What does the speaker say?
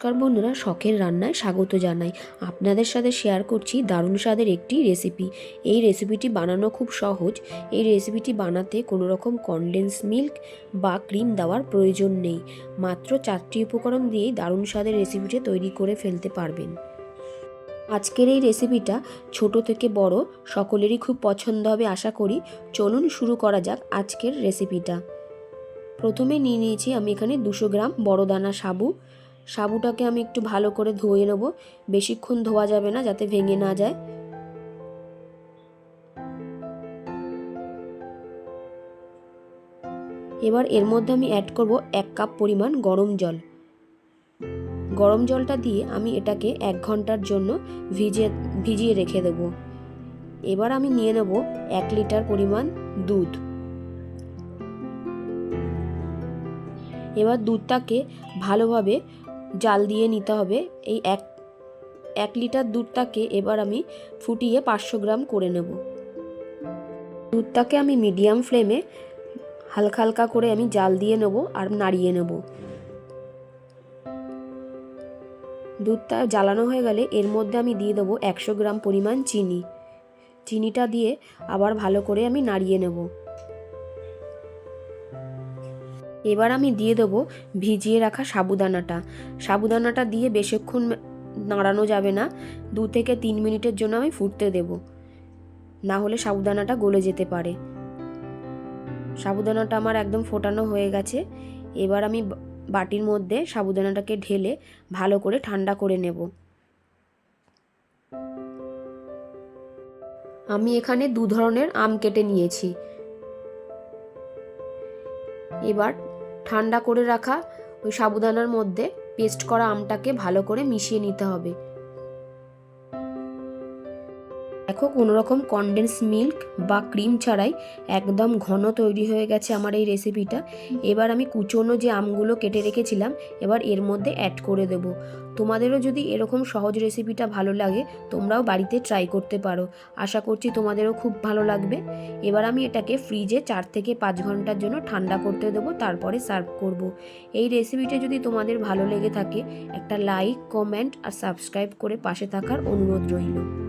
নমস্কার বন্ধুরা, শখের রান্নায় স্বাগত জানাই। আপনাদের সাথে শেয়ার করছি দারুণ স্বাদের একটি রেসিপি এই রেসিপিটি বানানো খুব সহজ। এই রেসিপিটি বানাতে কোনো রকম কনডেন্স মিল্ক বা ক্রিম দেওয়ার প্রয়োজন নেই। মাত্র চারটি উপকরণ দিয়েই দারুণ স্বাদের রেসিপিটি তৈরি করে ফেলতে পারবেন। আজকের এই রেসিপিটা ছোট থেকে বড়, সকলেরই খুব পছন্দ হবে আশা করি। চলুন শুরু করা যাক আজকের রেসিপিটা প্রথমে নিয়ে নিয়েছি আমি এখানে দুশো গ্রাম বড় দানা সাবু সাবুটাকে আমি একটু ভালো করে ধুয়ে নেব। বেশিক্ষণ ধোয়া যাবে না যাতে ভেঙে না যায়। এবার এর মধ্যে আমি অ্যাড করব এক কাপ পরিমাণ গরম জল। গরম জলটা দিয়ে আমি এটাকে এক ঘণ্টার জন্য ভিজিয়ে ভিজিয়ে রেখে দেব। এবার আমি নিয়ে নেব এক লিটার পরিমাণ দুধ। এবার দুধটাকে ভালোভাবে জাল দিয়ে নিতে হবে। এই এক এক লিটার দুধটাকে এবার আমি ফুটিয়ে পাঁচশো গ্রাম করে নেব। দুধটাকে আমি মিডিয়াম ফ্লেমে হালকা হালকা করে আমি জাল দিয়ে নেব আর নাড়িয়ে নেব। দুধটা জ্বালানো হয়ে গেলে এর মধ্যে আমি দিয়ে দেবো একশো গ্রাম পরিমাণ চিনি। চিনিটা দিয়ে আবার ভালো করে আমি নাড়িয়ে নেব। এবার আমি দিয়ে দেবো ভিজিয়ে রাখা সাবুদানাটা। সাবুদানাটা দিয়ে বেশিক্ষণ নাড়ানো যাবে না। দু থেকে তিন মিনিটের জন্য আমি ফুটতে দেব। না হলে সাবুদানাটা গলে যেতে পারে। সাবুদানাটা আমার একদম ফোটানো হয়ে গেছে। এবার আমি বাটির মধ্যে সাবুদানাটাকে ঢেলে ভালো করে ঠান্ডা করে নেব। আমি এখানে দু ধরনের আম কেটে নিয়েছি। এবার ঠান্ডা করে রাখা ওই সাবুদানার মধ্যে পেস্ট করা আমটাকে ভালো করে মিশিয়ে নিতে হবে। দেখো কোনো রকম কনডেন্স মিল্ক বা ক্রিম ছাড়াই একদম ঘন তৈরি হয়ে গেছে আমার এই রেসিপিটা এবার আমি কুচোনো যে আমগুলো কেটে রেখেছিলাম, এবার এর মধ্যে অ্যাড করে দেব। তোমাদেরও যদি এরকম সহজ রেসিপিটা ভালো লাগে, তোমরাও বাড়িতে ট্রাই করতে পারো। আশা করছি তোমাদেরও খুব ভালো লাগবে। এবার আমি এটাকে ফ্রিজে চার থেকে পাঁচ ঘণ্টার জন্য ঠান্ডা করতে দেবো, তারপরে সার্ভ করব। এই রেসিপিটা যদি তোমাদের ভালো লেগে থাকে, একটা লাইক কমেন্ট আর সাবস্ক্রাইব করে পাশে থাকার অনুরোধ রইল।